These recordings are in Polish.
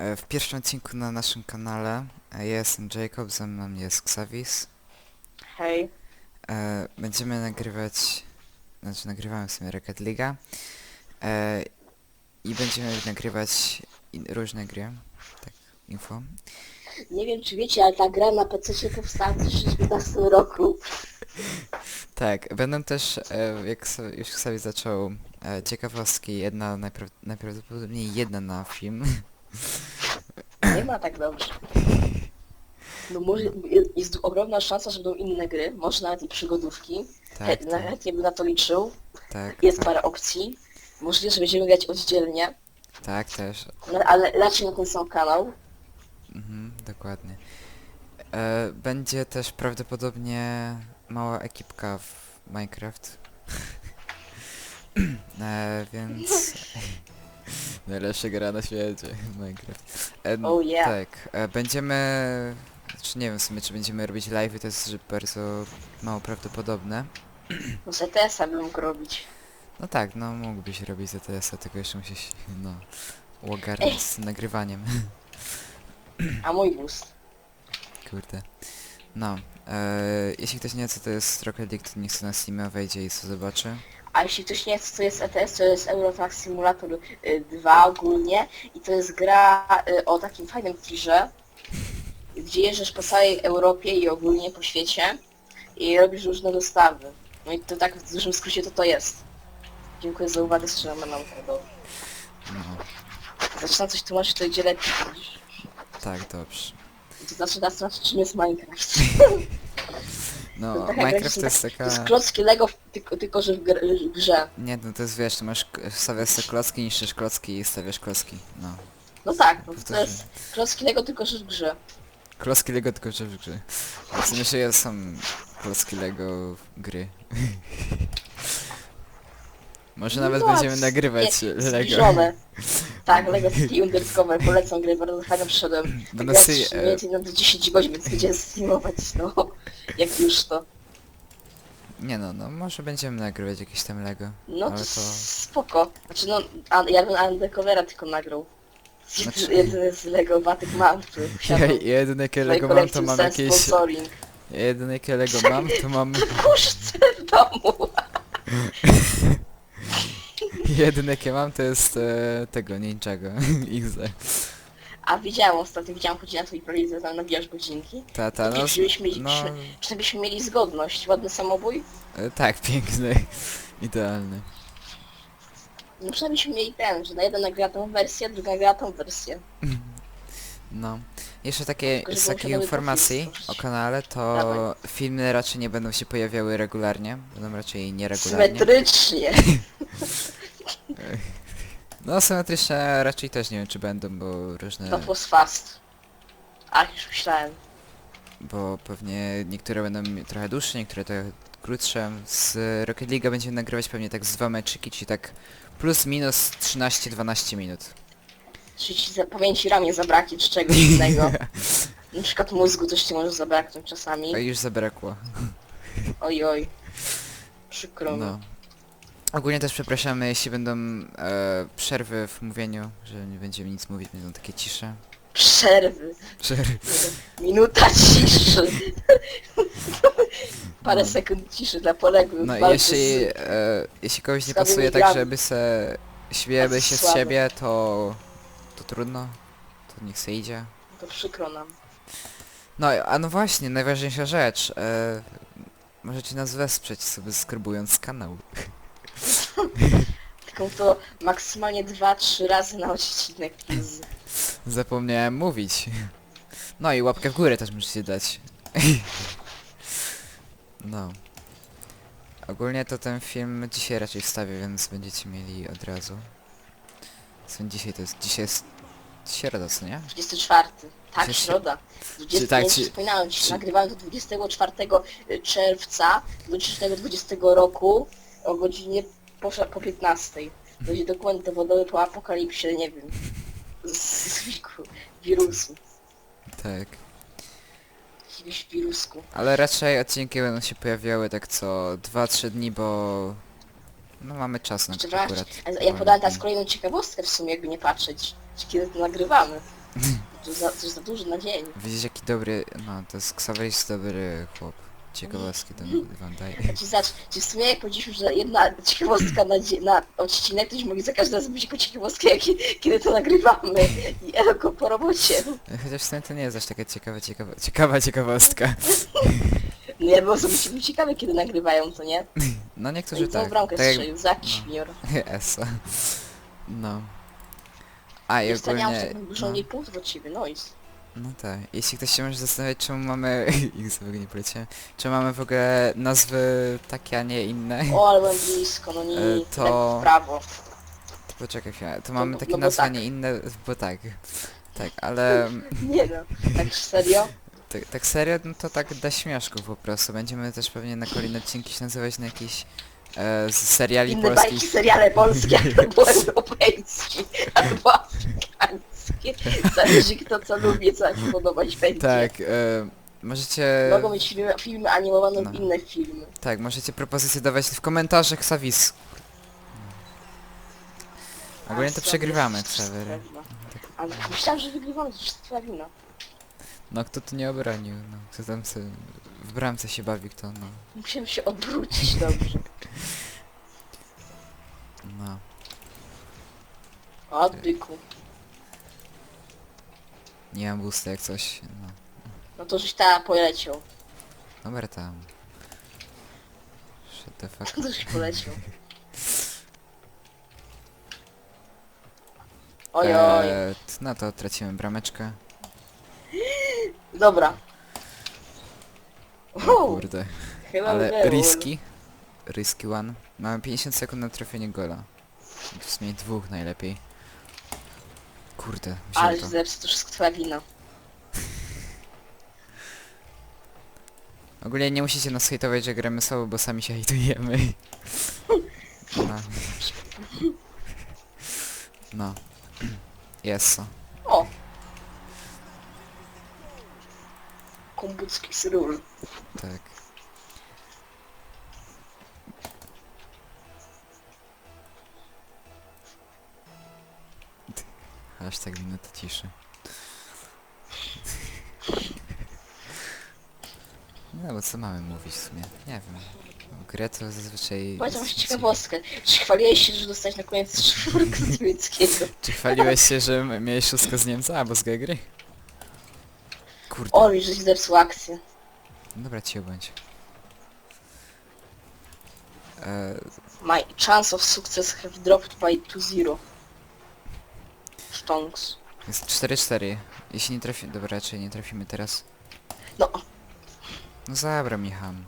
e, w pierwszym odcinku na naszym kanale. E, Ja jestem Jacob, ze mną jest Xavis. Hej. E, Będziemy nagrywać, znaczy nagrywamy w sumie Rocket League'a. I będziemy nagrywać różne gry. Tak, info. Nie wiem czy wiecie, ale ta gra na PC powstała w 2015 roku. Tak, będą też, jak już sobie zaczął, ciekawostki, jedna najpra najprawdopodobniej jedna na film. Nie ma tak dobrze. No może jest ogromna szansa, że będą inne gry, może nawet i przygodówki. Tak, He- tak, Nawet nie bym na to liczył. tak, Jest tak, parę opcji. Możliwe, że będziemy grać oddzielnie, tak też. no, ale raczej na ten sam kanał. Mhm, dokładnie. E, będzie też prawdopodobnie mała ekipka w Minecraft. e, więc... Najlepsza gra na świecie, Minecraft. E, Oh yeah. Tak, e, będziemy... Znaczy nie wiem w sumie, czy będziemy robić live'y, to jest że bardzo mało prawdopodobne. No z ETS-a bym mógł robić. No tak, no mógłbyś robić ZTS-a, tylko jeszcze musisz, no, ogarnąć z nagrywaniem. A mój boost. Kurde. No, e, jeśli ktoś nie wie co to jest Rocket League, to niech sobie na Steamie wejdzie i co zobaczy. A jeśli ktoś nie wie co to jest ETS, to jest Euro Truck Simulator y, 2 ogólnie i to jest gra y, o takim fajnym tirze, gdzie jeżdżasz po całej Europie i ogólnie po świecie i robisz różne dostawy. No i to tak w dużym skrócie to to jest. Dziękuję za uwagę, strzelam nam tego. No, Zaczynam coś tłumaczyć, to idzie lepiej. tak, dobrze. To znaczy nas czym jest Minecraft. No, To gra, Minecraft to jest tak- To taka... jest klocki Lego, w- tylko, tylko że w, gr- w grze. Nie, no to jest wiesz, to masz, stawiasz sobie klocki, niszczysz klocki i stawiasz klocki. No. No tak, no, to Powtarzam. jest klocki Lego, tylko że w grze. Klocki Lego tylko że w grze. W sumie, że są klocki Lego gry. Może nawet No, będziemy c- nagrywać jak Lego. zbliżone. Tak, Lego City Undercover, polecam grę, bardzo fajnie przyszedłem. Będę Tak sobie, jak e, mniej więcej na 10 godzin, więc będziemy streamować, no. Jak już to. Nie no, no może będziemy nagrywać jakieś tam Lego. No ale to, to... spoko. Znaczy no, a, ja bym Undercovera tylko nagrał. Znaczy- Jedyny z Lego Batyk mam, który Ja, wsiadł jedyne jakie Lego mam to mam jakieś... sponsoring. Jedyne jakie Lego mam to mam... Puszczę w domu. Jedyne jakie mam to jest e, tego Ninjago XD. A widziałem ostatnio, widziałem, chodzi na twój prolizę, tam nabijasz godzinki. Ta, ta, no... Czy byśmy, no czy, czy byśmy mieli zgodność? Ładny samobój? e, tak, piękny. Idealny. No przynajmniej byśmy mieli ten, że na jeden nagra tą wersję, druga nagra tą wersję. No. Jeszcze takie, Tylko, żeby z musiały informacji profil o stworzyć. kanale, to Dawaj. filmy raczej nie będą się pojawiały regularnie, będą raczej nieregularnie. Symetrycznie. No symetryczne raczej też nie wiem czy będą, bo różne... To was fast. Ach, już myślałem. bo pewnie niektóre będą trochę dłuższe, niektóre trochę krótsze. Z Rocket League będziemy nagrywać pewnie tak z dwa meczyki, czyli tak plus minus 13-12 minut. Czy ci za, pamięci ramię zabraknie, czy czegoś innego. Na przykład mózgu coś ci może zabraknąć czasami. A już zabrakło. Oj, oj. Przykro mi. No. Ogólnie też przepraszamy, jeśli będą e, przerwy w mówieniu, że nie będziemy nic mówić, będą takie cisze. Przerwy. Przerwy. Minuta ciszy. Parę No. sekund ciszy dla poległych. No i jeśli, z- e, jeśli kogoś nie słabymi pasuje tak, grami. żeby se śmiejemy Tacy się z siebie, to, to trudno. To niech se idzie. To przykro nam. No, a no właśnie, najważniejsza rzecz. E, możecie nas wesprzeć sobie skrybując kanał. Tylko to maksymalnie 2-3 razy na odcinek. z- Zapomniałem mówić. No i łapkę w górę też musicie dać. No. Ogólnie to ten film dzisiaj raczej wstawię, więc będziecie mieli od razu. Co dzisiaj to jest? Dzisiaj jest środa, co nie? 24. Tak, Czy się- środa. 20, tak, nie czy- wspominałem ci, czy- nagrywałem to 24 czerwca 2020 roku o godzinie po, po 15. Będzie dokument dowodowy po apokalipsie, nie wiem, z, wirusu, Tak. jakiegoś wirusku. Ale raczej odcinki będą się pojawiały tak co 2-3 dni, bo... No mamy czas na to akurat. ja podałem teraz kolejną ciekawostkę w sumie, jakby nie patrzeć, kiedy to nagrywamy. To za, to za dużo na dzień. Widzisz jaki dobry, no to jest Xaveris dobry chłop. Ciekawostki to mi wam daje. Ci, zacz, ci w sumie jak powiedzieliśmy, że jedna ciekawostka na, dzie- na odcinek, to już mogli za każdym razem być jako ciekawostkę, jak, kiedy to nagrywamy. I tylko po robocie. Chociaż w sumie to nie jest aż taka ciekawa, ciekawa, ciekawa ciekawostka. No ja było sobie się ciekawe, kiedy nagrywają, to nie? No No niektórzy i całą tak. bramkę tak jak... strzelił, za świnior. Esa. No. A i miałam ogólnie... tak dużo No, mniej punktów od ciebie, no i... no tak. Jeśli ktoś się może zastanawiać czemu mamy... Ich sobie nie poleciałem. Czemu mamy w ogóle nazwy takie, a nie inne. O, ale byłem blisko, no nie, E, to... to- tak w prawo. Poczekaj chwilę. To mamy no- takie no bo nazwy, a tak. nie inne, bo tak. Tak, ale... Nie no, tak serio? Tak, tak serio, no to tak dla śmieszków po prostu. Będziemy też pewnie na kolejne odcinki się nazywać na jakiś e, z seriali Inne bajki, polskich. seriale polskie, albo europejskie, albo afrykańskie. Zależy kto co lubi, co jak się podobać będzie. Tak, e, możecie... Mogą być filmy, filmy animowane No. inne filmy. Tak, możecie propozycje dawać w komentarzach Savis. Ogólnie to przegrywamy, Trevor. Ale myślałem, że wygrywamy, to jest twoja wina. No kto tu nie obronił, no. Kto tam se w bramce się bawi, kto no. Musiałem się odwrócić dobrze. No. O. Nie mam boosta jak coś, no. No to żeś ta poleciał. Dobra tam. Shut the fuck. To żeś poleciał. Eee, t- no to tracimy brameczkę. Dobra. O kurde. chyba Ale było. riski. Riski one. Mamy 50 sekund na trafienie gola. W sumie dwóch najlepiej. Kurde, Ale wziął to. zepsuł, wszystko. Ogólnie nie musicie nas hejtować, że gramy słabo, bo sami się hejtujemy. No. No. Jest so. O! Kombucki sról. Tak. Hashtag minuta ciszy. No bo co mamy mówić w sumie? Nie wiem. Grę to zazwyczaj... Powiedział ci ciekawostkę. Czy chwaliłeś się, że dostałeś na koniec czwórkę z niemieckiego? Czy chwaliłeś się, że m- miałeś szóstkę z Niemca albo z gry? Kurde. O, mi żeś zepsuł akcję. Dobra, ci bądź. Eee, My chance of success have dropped by 2-0. Stonks. jest 4-4. Jeśli nie trafi... Dobra, raczej nie trafimy teraz. No, No zabra mi ham.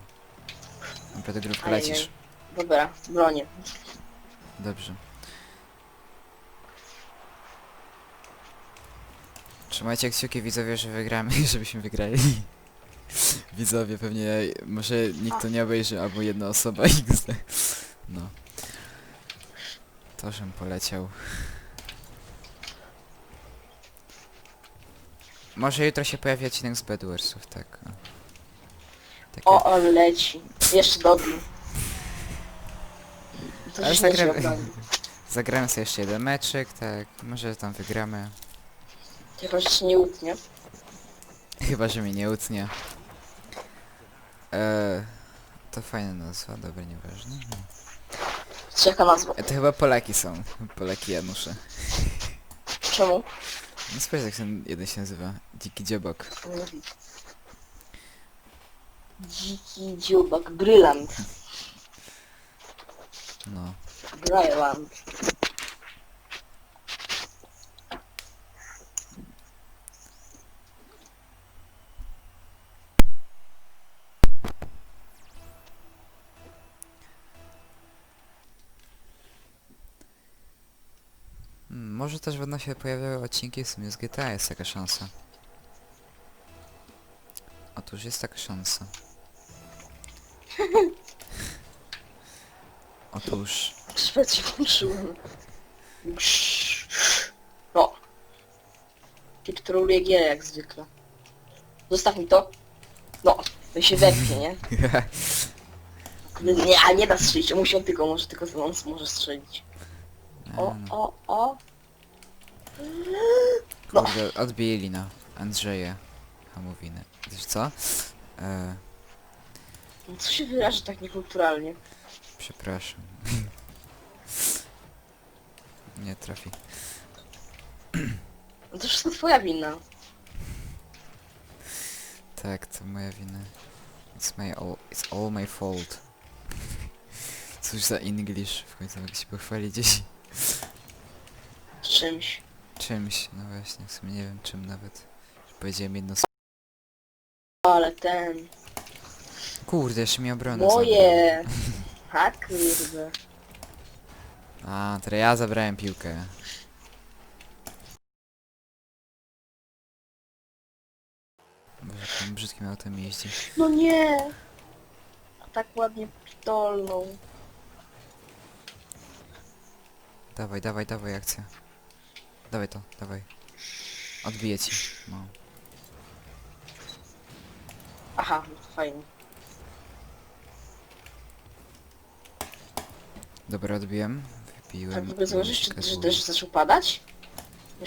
Dobra, do grupy Ajajaj. lecisz. dobra, bronię. Dobrze. Trzymajcie kciuki widzowie, że wygramy, żebyśmy wygrali. Widzowie pewnie, może nikt to nie obejrzy, albo jedna osoba XD. No. To, żem poleciał. Może jutro się pojawi odcinek z Bedwarsów, tak. o. Takie... O, on leci. Jeszcze dobił. To Ale żeś leci zagramy, sobie jeszcze jeden meczek, tak. Może tam wygramy. Tylko, że się nie utnie. Chyba, że mnie nie utnie. Eee, to fajna nazwa, dobra, nieważne. Jaka nazwa? E, to chyba Polaki są. Polaki Janusze. Czemu? No spójrz jak ten jeden się nazywa. Dziki widzę. Dziki dziubak, brylant. No. Brylant. Może też będą się pojawiały odcinki w sumie z GTA, jest taka szansa. Otóż jest taka szansa. Otóż... Się włączyłem. No. Typ troluje jak zwykle. Zostaw mi to. No, to się wepnie, nie? Nie, a nie da strzelić, musi on tylko, może tylko on może strzelić. O, no. o, o. Kurde, odbili na Andrzeja Hamowiny. Wiesz co? E, No Co się wyraża tak niekulturalnie? przepraszam. Nie trafi. No to wszystko twoja wina. Tak, to moja wina. It's my all, it's all my fault. Cóż za English, w końcu mogę się pochwalić gdzieś Z czymś. Czymś, no właśnie, w sumie nie wiem czym nawet. Powiedziałem jedno s- Ale ten... Kurde, jeszcze mi obronę Moje! Ha kurde. zabrał. A, teraz ja zabrałem piłkę. Boże, tym brzydkim autem jeździ. No nie! A tak ładnie pitolną. Dawaj, dawaj, dawaj, akcja. Dawaj to, dawaj. Odbiję ci, no. Aha, no fajnie. Dobra, odbiłem. Tak Wypiłem. w ogóle zauważysz, łyżkę że, że deszcz zaczął padać?